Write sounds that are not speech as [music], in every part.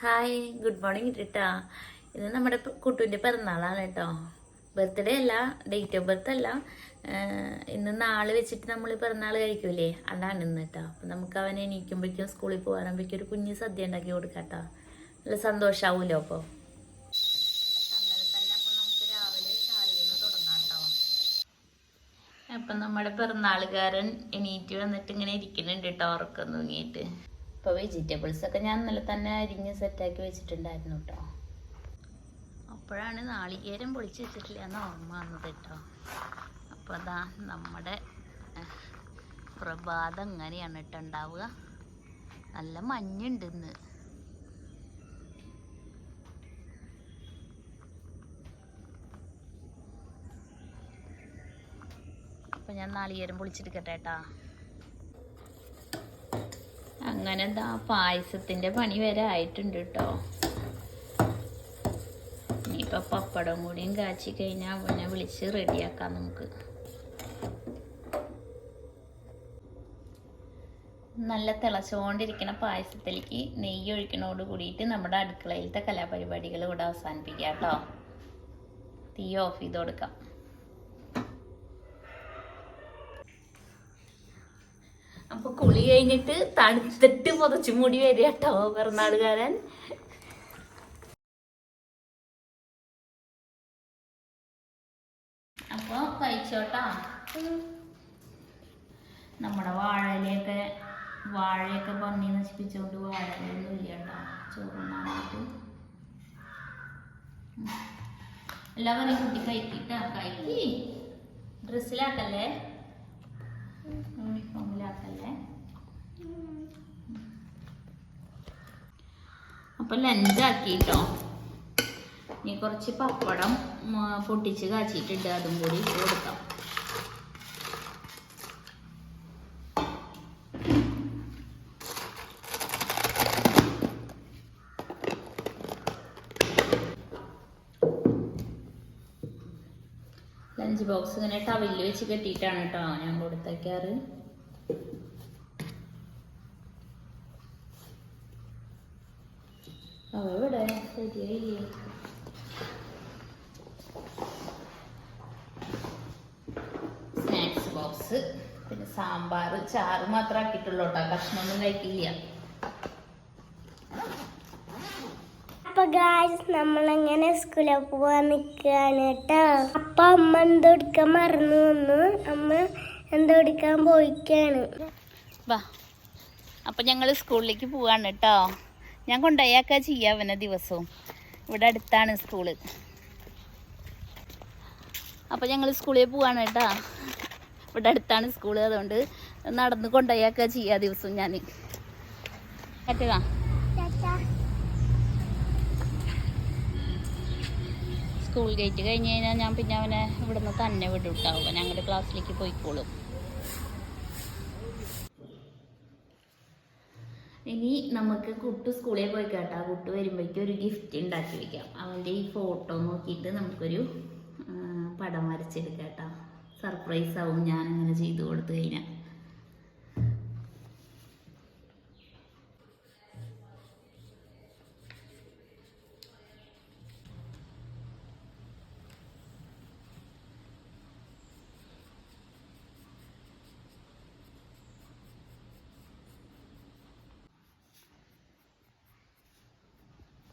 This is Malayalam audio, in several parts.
ഹായ് ഗുഡ് മോർണിംഗ് കേട്ടാ ഇത് നമ്മുടെ കുട്ടുവിന്റെ പിറന്നാളാണ് കേട്ടോ. ബർത്ത്ഡേ അല്ല ഡേറ്റ് ഓഫ് ബർത്ത് അല്ല. ഇന്ന് നാളെ വെച്ചിട്ട് നമ്മൾ പിറന്നാൾ കഴിക്കൂലേ? അതാണ് ഇന്ന് കേട്ടോ. അപ്പം നമുക്ക് അവനെ എണീക്കുമ്പോഴേക്കും സ്കൂളിൽ പോകാറുമ്പോഴേക്കും ഒരു കുഞ്ഞ് സദ്യ ഉണ്ടാക്കി കൊടുക്കാം കേട്ടോ. നല്ല സന്തോഷമാവുമല്ലോ അപ്പോൾ അപ്പം നമ്മുടെ പിറന്നാളുകാരൻ എണീറ്റ് വന്നിട്ട് ഇങ്ങനെ ഇരിക്കുന്നുണ്ട് കേട്ടോ ഉറക്കം തൂങ്ങിയിട്ട്. ഇപ്പോൾ വെജിറ്റബിൾസ് ഒക്കെ ഞാൻ ഇന്നലെ തന്നെ അരിഞ്ഞ് സെറ്റാക്കി വെച്ചിട്ടുണ്ടായിരുന്നു കേട്ടോ അപ്പോഴാണ് നാളികേരം പൊളിച്ച് വെച്ചിട്ടില്ല എന്ന് ഓർമ്മ വന്നത് കേട്ടോ അപ്പോൾ അതാ നമ്മുടെ പ്രഭാതം എങ്ങനെയാണ് കേട്ടോ ഉണ്ടാവുക. നല്ല മഞ്ഞുണ്ട് ഇന്ന്. അപ്പോൾ ഞാൻ നാളികേരം പൊളിച്ചെടുക്കട്ടെ കേട്ടാ അങ്ങനെ എന്താ പായസത്തിന്റെ പണി വരെ ആയിട്ടുണ്ട് കേട്ടോ ഇനിയിപ്പൊ പപ്പടം കൂടിയും കാച്ചി കഴിഞ്ഞാൽ അവനെ വിളിച്ച് റെഡിയാക്കാം നമുക്ക്. നല്ല തിളച്ചുകൊണ്ടിരിക്കുന്ന പായസത്തിലേക്ക് നെയ്യ് ഒഴിക്കണോട് കൂടിയിട്ട് നമ്മുടെ അടുക്കളയിലത്തെ കലാപരിപാടികൾ ഇവിടെ അവസാനിപ്പിക്കാം കേട്ടോ തീ ഓഫ് ചെയ്ത് കൊടുക്കാം. അപ്പൊ കുളി കഴിഞ്ഞിട്ട് തണുത്തിട്ട് പുതച്ചു മൂടി വരിക കേട്ടോ പിറന്നാളുകാരൻ. അപ്പൊ കഴിച്ചോട്ടാ. നമ്മുടെ വാഴയിലൊക്കെ വാഴയൊക്കെ പന്നി നശിപ്പിച്ചോണ്ട് വാഴയിലൊന്നും ഇല്ല കേട്ടോ ചോറുണ്ണാനായിട്ട്. എല്ലാവരും കുട്ടി കഴിക്കിട്ടാ കഴിക്കി ഡ്രസ്സിലാക്കല്ലേ? യൂണിഫോമിലാക്കല്ലേ അപ്പൊ ലഞ്ചാക്കിട്ടോ ഇനി കുറച്ച് പപ്പടം പൊട്ടിച്ച് കാച്ചിട്ടുണ്ട് അതും കൂടി കൊടുക്കാം. ലഞ്ച് ബോക്സ് ഇങ്ങനെ ടവിൽ വെച്ച് കെട്ടിയിട്ടാണ് കേട്ടോ ഞാൻ കൊടുത്തേക്കാറ് അവ ഇവിടെ ശരിയായില്ലേ? സ്നാക്സ് ബോക്സ് പിന്നെ സാമ്പാർ ചാറ് മാത്രം ആക്കിയിട്ടുള്ളൂ കേട്ടോ. കഷ്ണമൊന്നും കഴിക്കില്ല. അപ്പൊ ഗായ്സ് നമ്മളങ്ങനെ സ്കൂളിൽ പോവാൻ നിൽക്കുകയാണ് കേട്ടോ. അപ്പൊ അമ്മ എന്തോ എടുക്കാൻ മറന്നു വന്നു. അമ്മ എന്തോ എടുക്കാൻ പോയിക്കാണ്. വാ. അപ്പം ഞങ്ങൾ സ്കൂളിലേക്ക് പോവാണ് കേട്ടോ. ഞാൻ കൊണ്ടുപോയാക്കാ ചെയ്യാം അവനെ ദിവസവും. ഇവിടെ അടുത്താണ് സ്കൂൾ. അപ്പോൾ ഞങ്ങൾ സ്കൂളിൽ പോവാണ് കേട്ടോ. ഇവിടെ അടുത്താണ് സ്കൂൾ അതുകൊണ്ട് നടന്ന് കൊണ്ടുപോയാക്കാ ചെയ്യാ ദിവസവും ഞാൻ പറ്റുക സ്കൂൾ ഗേറ്റ് കഴിഞ്ഞ് കഴിഞ്ഞാൽ ഞാൻ പിന്നെ അവനെ ഇവിടുന്ന് തന്നെ വിടും കേട്ടോ ഞങ്ങളുടെ ക്ലാസ്സിലേക്ക് പോയിക്കോളും. ഇനി നമുക്ക് കുട്ടു സ്കൂളിൽ പോയി കേട്ടോ കുട്ടു വരുമ്പോഴേക്കും ഒരു ഗിഫ്റ്റ് ഉണ്ടാക്കി വെക്കാം. അവന്റെ ഈ ഫോട്ടോ നോക്കിയിട്ട് നമുക്കൊരു പടം വരച്ചെടുക്കാം കേട്ടോ സർപ്രൈസ് ആവും ഞാൻ അങ്ങനെ ചെയ്തു കൊടുത്തു കഴിഞ്ഞാൽ.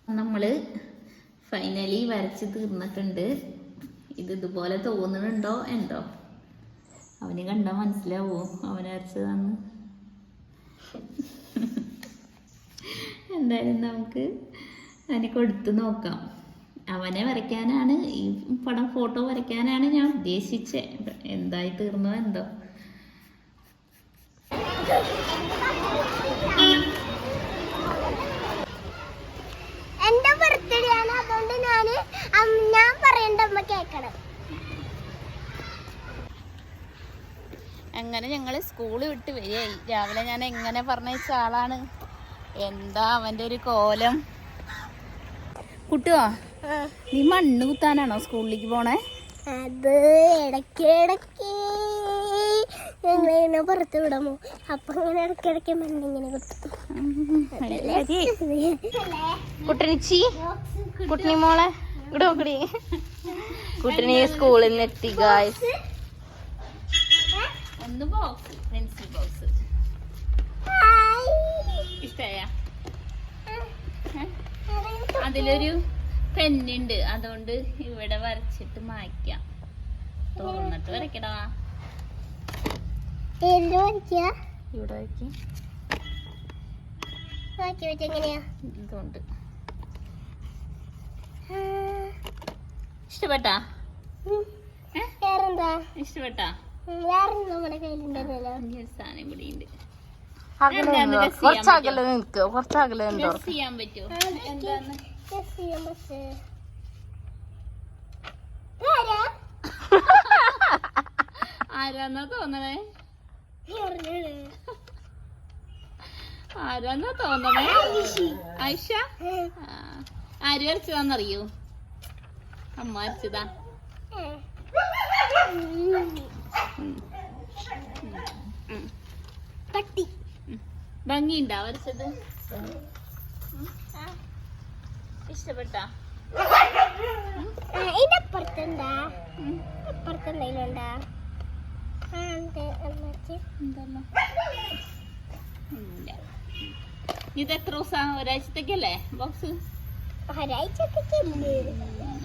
നമ്മൾ ഫൈനലി വരച്ച് തീർന്നിട്ടുണ്ട്. ഇത് ഇതുപോലെ തോന്നുന്നുണ്ടോ എന്തോ? അവന് കണ്ടാൽ മനസ്സിലാവോ? അവൻ വരച്ചതാണ് എന്തായാലും നമുക്ക് അതിനെ കൊടുത്തു നോക്കാം. അവനെ വരയ്ക്കാനാണ് ഈ പടം ഫോട്ടോ വരയ്ക്കാനാണ് ഞാൻ ഉദ്ദേശിച്ചത് എന്തായി തീർന്നോ എന്തോ. ഞാൻ പറയണ്ട അമ്മ കേക്കണം. അങ്ങനെ ഞങ്ങൾ സ്കൂൾ വിട്ട് വരികയായി. രാവിലെ ഞാൻ എങ്ങനെ പറഞ്ഞയച്ച ആളാണ്? എന്താ അവന്റെ ഒരു കോലം? കുട്ടുവോ നീ മണ്ണ് കുത്താനാണോ സ്കൂളിലേക്ക് പോണേ? അത് ഇടയ്ക്ക് ഇടയ്ക്ക് ഞങ്ങളിങ്ങനെ പുറത്ത് വിടാമോ അപ്പൊ ഇങ്ങനെ ഇടയ്ക്കിടയ്ക്ക് മണ്ണിങ്ങനെ കുത്തും കുട്ടനിച്ചി കുട്ടനി മോളെ ഇവിടെ നോക്കടി. കുട്ടനി സ്കൂളിൽ നിന്ന് എത്തി ഗായ്സ് ഒന്ന് ബോക്സ് പെൻസിൽ ബോക്സ് ഇഷ്ടമായ അതിലൊരു പെന്നുണ്ട്. അതുകൊണ്ട് ഇവിടെ വരച്ചിട്ട് മായ്ക്കാം. തുറന്നിട്ട് വരയ്ക്കടാ. ഇവിടെ വരയ്ക്കും. ഇതുണ്ട്. ഇഷ്ടപ്പെട്ടാ? വേറെന്താ? ഇഷ്ടപ്പെട്ടാ? ഉം, വേറെ നമ്മുടെ കയ്യിലുണ്ടല്ലോ? ഈ ഒരു സാധനം ഇവിടെ ഉണ്ട്. കുറച്ചകലെ നിൽക്ക്. കുറച്ചകലെ ഉണ്ടോ ചെയ്യാൻ പറ്റുമോ? എന്താന്ന്? [laughs] ആരാന്നാ തോന്നണേ? ഐഷ. ആരാന്നാ തോന്നണേ? ആയിഷ ആര് വരച്ചതാന്നറിയോ? അമ്മ. ഉം. പട്ടി ഭംഗിയുണ്ടാ വരച്ചത് ഇഷ്ടപ്പെട്ടാ ആ, ഇതിനപ്പുറത്തുണ്ടാ അപ്പുറത്ത് എന്തെങ്കിലുണ്ടാ ആ ഉണ്ട് അമ്മച്ചി? എന്തല്ലോ ഇല്ല. ഇത് എത്ര ദിവസം ഒരാഴ്ചത്തേക്കല്ലേ? ബോക്സ് ഒരാഴ്ചയൊക്കെ ചെല്ല്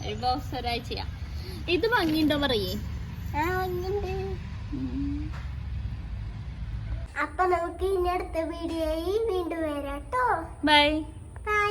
ഒരു ബോക്സ് ഒരാഴ്ചയാ ഇത് ഭംഗിയുണ്ടോ പറയേ. അപ്പൊ നമുക്ക് ഇനി അടുത്ത വീഡിയോയിൽ വീണ്ടും വരാട്ടോ ബൈ. ബൈ.